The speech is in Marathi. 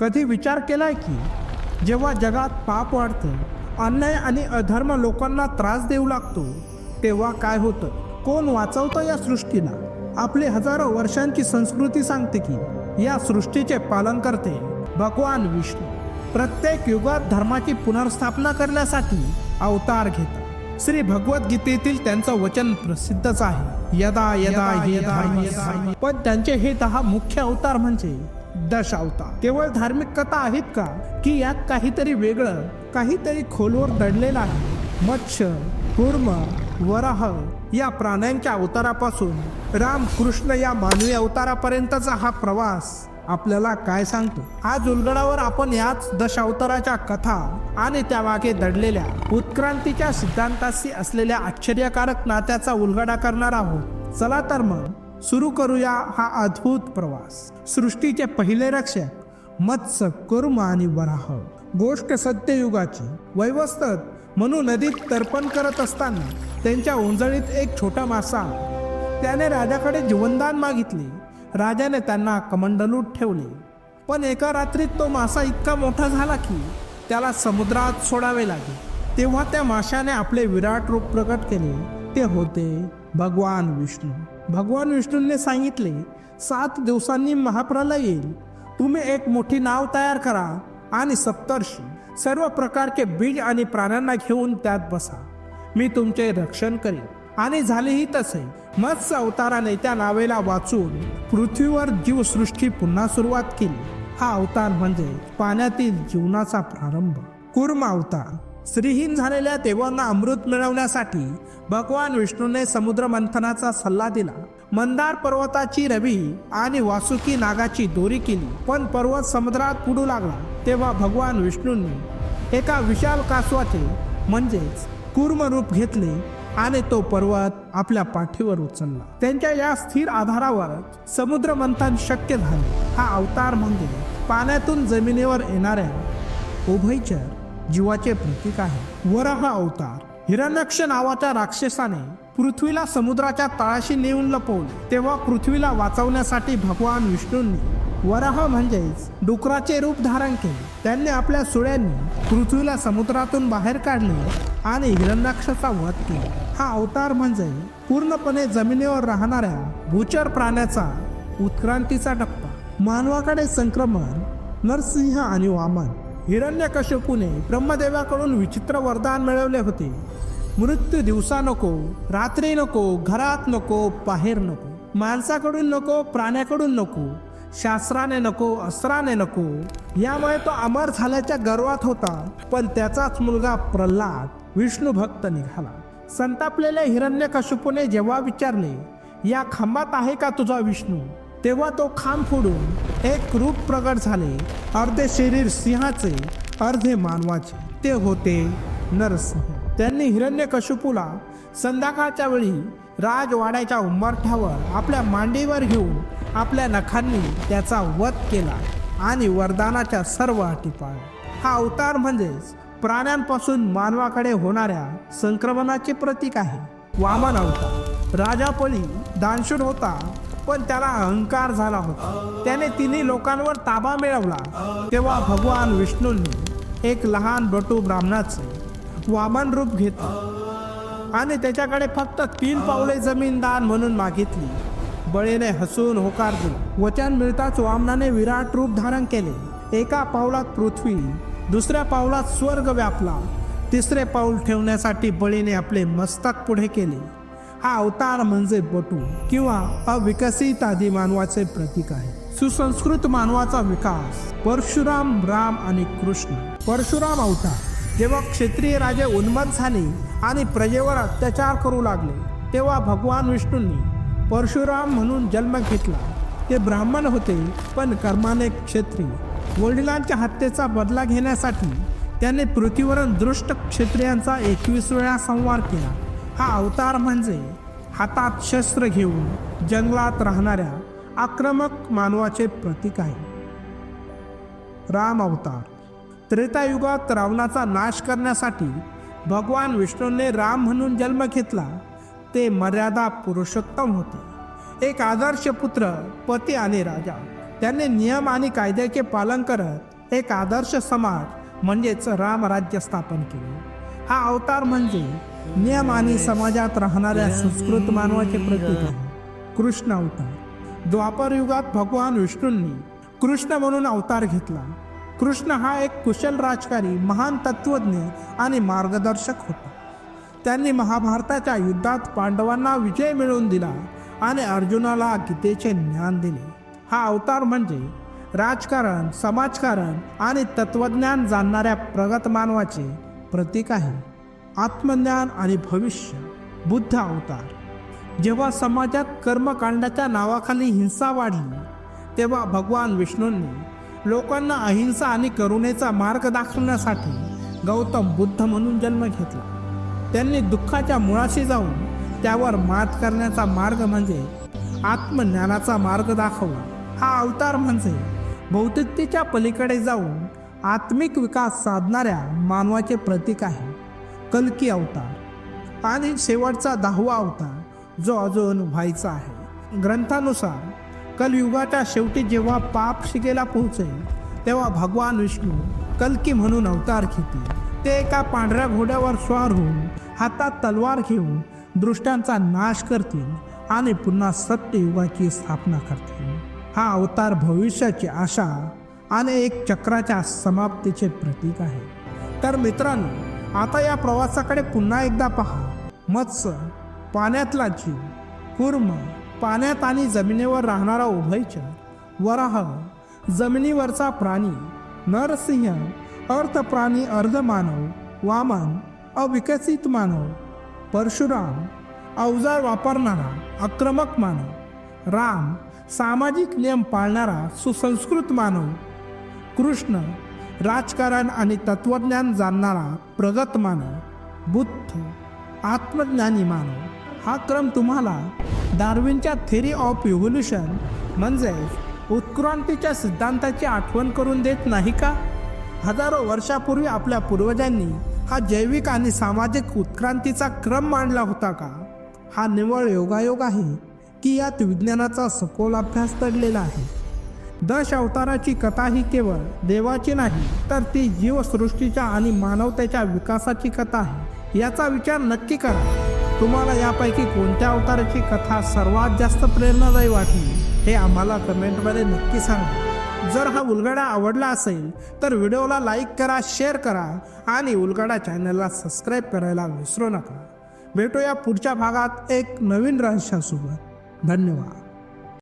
कधी विचार केलाय की जेव्हा जगात पाप वाढतं अन्याय आणि अधर्म लोकांना त्रास देऊ लागतो तेव्हा काय होतं? कोण वाचवतं या सृष्टीला? आपली हजारो वर्षांची संस्कृती सांगते की या सृष्टीचे पालन करते भगवान विष्णू. प्रत्येक युगात धर्माची पुनर्स्थापना करण्यासाठी अवतार घेतात. श्री भगवद्गीतेतील त्यांचं वचन प्रसिद्धच आहे. यदा यदा पण त्यांचे हे दहा मुख्य अवतार म्हणजे दशावता केवळ धार्मिक कथा आहेत का? की यात काहीतरी वेगळं काहीतरी खोलवर दडलेलं आहे? मत्स्य कुर्म वराह या प्राण्यांच्या अवतारापासून राम कृष्ण या मानवी अवतारापर्यंतचा हा प्रवास आपल्याला काय सांगतो? आज उलगडावर आपण याच दशावताराच्या कथा आणि त्यामागे दडलेल्या उत्क्रांतीच्या सिद्धांताशी असलेल्या आश्चर्यकारक नात्याचा उलगडा करणार आहोत. चला तर मग सुरू करूया हा अद्भुत प्रवास. सृष्टीचे पहिले रक्षक मत्स्य कुर्म आणि वराह. गोष्ट सत्ययुगाची वैवस्तात म्हणून नदीत तर्पण करत असताना त्यांच्या उंजळीत एक छोटा मासा. त्याने राजाकडे जीवनदान मागितले. राजाने त्यांना कमंडलूट ठेवले. पण एका रात्रीत तो मासा इतका मोठा झाला की त्याला समुद्रात सोडावे लागले. तेव्हा त्या माशाने आपले विराट रूप प्रकट केले. ते होते भगवान विष्णू. भगवान विष्णूंनी सांगितले सात दिवसांनी महाप्रलय येईल. तुम्ही एक मोठी नाव तयार करा आणि सप्तर्षी सर्व प्रकारचे बीज आणि प्राण्यांना घेऊन त्यात बसा. मी तुमचे रक्षण करेन. आणि झालेही तसे. मत्स्य अवताराने त्या नावेला वाचून पृथ्वीवर जीवसृष्टी पुन्हा सुरुवात केली. हा अवतार म्हणजे पाण्यातील जीवनाचा प्रारंभ. कुर्म अवतार. श्रीहीन झालेल्या देवांना अमृत मिळवण्यासाठी भगवान विष्णूने समुद्र मंथनाचा सल्ला दिला. मंदार पर्वताची रवी आणि वासुकी नागाची दोरी केली. पण पर्वत समुद्रात उडू लागला. तेव्हा भगवान विष्णूंनी एका विशाल कासवाचे म्हणजेच कूर्म रूप घेतले आणि तो पर्वत आपल्या पाठीवर उचलला. त्यांच्या या स्थिर आधारावर समुद्र मंथन शक्य झाले. हा अवतार म्हणजे पाण्यातून जमिनीवर येणाऱ्या उभयचर जीवाचे प्रतीक आहे. वराह अवतार. हिरण्यक्ष नावाच्या राक्षसाने पृथ्वीला समुद्राच्या तळाशी नेऊन लपवले तेव्हा पृथ्वीला वाचवण्यासाठी भगवान विष्णूंनी वराह म्हणजेच डुकराचे रूप धारण केले. त्यांनी आपल्या सुळ्यांनी पृथ्वीला समुद्रातून बाहेर काढले आणि हिरण्यक्षाचा वध केला. हा अवतार म्हणजे पूर्णपणे जमिनीवर राहणाऱ्या भूचर प्राण्याचा उत्क्रांतीचा टप्पा. मानवाकडे संक्रमण नरसिंह आणि वामन हिरण्यकश्यपूने ब्रह्मदेवाकडून विचित्र वरदान मिळवले होते. मृत्यू दिवसा नको रात्री नको घरात नको बाहेर नको. माणसाकडून नको प्राण्याकडून नको. शास्त्राने नको अस्त्राने नको. यामुळे तो अमर झाल्याच्या गर्वात होता पण त्याचाच मुलगा प्रल्हाद विष्णू भक्त निघाला. संतापलेल्या हिरण्यकशुपूने जेव्हा विचारले या खांबात आहे का तुझा विष्णू? तेव्हा तो खांब फोडून एक रूप प्रगट झाले अर्धे शरीर सिंहाचे अर्धे मानवाचे. ते होते नरसिंह. त्यांनी हिरण्यकश्यपूला संध्याकाळच्या वेळी राजवाड्याच्या उंबरठ्यावर आपल्या मांडीवर घेऊन आपल्या नखांनी त्याचा वध केला आणि वरदानाच्या सर्व अटी पाळल्या. हा अवतार म्हणजेच प्राण्यांपासून मानवाकडे होणाऱ्या संक्रमणाचे प्रतीक आहे. वामन अवतार. राजापळी दानशूर होता पण त्याला अहंकार झाला होता. त्याने तिन्ही लोकांवर ताबा मिळवला. तेव्हा भगवान विष्णूंनी एक लहान बटू ब्राह्मणाचे वामन रूप घेतलं आणि त्याच्याकडे फक्त तीन पावले जमीन दान म्हणून मागितली. बळीने हसून होकार दिला वचन मिळताच वामनाने विराट रूप धारण केले. एका पावलात पृथ्वी दुसऱ्या पावलात स्वर्ग व्यापला. तिसरे पाऊल ठेवण्यासाठी बळीने आपले मस्तक पुढे केले. हा अवतार म्हणजे बटू किंवा अविकसित आदी मानवाचे प्रतीक आहे. सुसंस्कृत मानवाचा विकास. परशुराम राम आणि कृष्ण. परशुराम अवतार. जेव्हा क्षेत्रीय राजे उन्मत्त झाले आणि प्रजेवर अत्याचार करू लागले. तेव्हा भगवान विष्णूंनी परशुराम म्हणून जन्म घेतला. ते ब्राह्मण होते पण कर्माने क्षत्रिय वडिलांच्या हत्येचा बदला घेण्यासाठी त्याने पृथ्वीवरून दृष्ट क्षेत्रियांचा एकवीस वेळा संवार केला. हा अवतार म्हणजे हातात शस्त्र घेऊन जंगलात राहणाऱ्या आक्रमक मानवाचे प्रतीक आहे. राम अवतार. त्रेतायुगात रावणाचा नाश करण्यासाठी भगवान विष्णूने राम म्हणून जन्म घेतला ते मर्यादा पुरुषोत्तम होते. एक आदर्श पुत्र पती आणि राजा त्यांनी नियम आणि कायद्याचे पालन करत एक आदर्श समाज म्हणजेच रामराज्य स्थापन केले. हा अवतार म्हणजे नियम आणि समाजात राहणाऱ्या संस्कृत मानवाचे प्रतीक आहे. कृष्ण अवतार. द्वापर युगात भगवान विष्णूंनी कृष्ण म्हणून अवतार घेतला. कृष्ण हा एक कुशल राजकारी महान तत्वज्ञ आणि मार्गदर्शक होता. त्यांनी महाभारताच्या युद्धात पांडवांना विजय मिळवून दिला आणि अर्जुनाला गीतेचे ज्ञान दिले. हा अवतार म्हणजे राजकारण समाजकारण आणि तत्वज्ञान जाणणाऱ्या प्रगत मानवाचे प्रतीक आहे. आत्मज्ञान आणि भविष्य बुद्ध अवतार. जेव्हा समाजात कर्मकांडाच्या नावाखाली हिंसा वाढली तेव्हा भगवान विष्णूंनी लोकांना अहिंसा आणि करुणेचा मार्ग दाखवण्यासाठी गौतम बुद्ध म्हणून जन्म घेतला. त्यांनी दुःखाच्या मुळाशी जाऊन त्यावर मात करण्याचा मार्ग म्हणजे आत्मज्ञानाचा मार्ग दाखवला. हा अवतार म्हणजे भौतिकतेच्या पलीकडे जाऊन आत्मिक विकास साधणाऱ्या मानवाचे प्रतीक आहे. कल्की अवतार. आणि शेवटचा दहावा अवतार जो अजून व्हायचा आहे. ग्रंथानुसार कलयुगाच्या शेवटी जेव्हा पाप शिकेला पोहोचेल तेव्हा भगवान विष्णू कल्की म्हणून अवतार घेतील. ते एका पांढऱ्या घोड्यावर स्वार होऊन हातात तलवार घेऊन दृष्टांचा नाश करतील आणि पुन्हा सत्ययुगाची स्थापना करतील. हा अवतार भविष्याची आशा आणि एक चक्राच्या समाप्तीचे प्रतीक आहे. तर मित्रांनो आता या प्रवासाकडे पुन्हा एकदा पहा. मत्स्य पाण्यातला जीव कुर्म पाण्यात आणि जमिनीवर राहणारा उभयचर वराह जमिनीवरचा प्राणी नरसिंह अर्थ प्राणी अर्ध मानव वामन अविकसित मानव परशुराम अवजार वापरणारा आक्रमक मानव राम सामाजिक नियम पाळणारा सुसंस्कृत मानव कृष्ण राजकारण आणि तत्वज्ञान जाणणारा प्रगत मानव बुद्ध आत्मज्ञानी मानव. हा क्रम तुम्हाला डार्विनच्या थेरी ऑफ इव्होल्युशन म्हणजेच उत्क्रांतीच्या सिद्धांताची आठवण करून देत नाही का? हजारो वर्षापूर्वी आपल्या पूर्वजांनी हा जैविक आणि सामाजिक उत्क्रांतीचा क्रम मांडला होता का? हा निव्वळ योगायोग आहे की यात विज्ञानाचा सखोल अभ्यास दडलेला आहे. दश अवताराची कथा ही केवळ देवाची नाही तर ती जीवसृष्टीच्या आणि मानवतेच्या विकासाची कथा आहे. याचा विचार नक्की करा. तुम्हाला यापैकी कोणत्या अवताराची कथा सर्वात जास्त प्रेरणादायी वाटली हे आम्हाला कमेंटमध्ये नक्की सांगा. जर हा उलगडा आवडला असेल तर व्हिडिओला लाईक करा शेअर करा आणि उलगडा चॅनलला सबस्क्राईब करायला विसरू नका. भेटूया पुढच्या भागात एक नवीन रहस्यासोबत. धन्यवाद.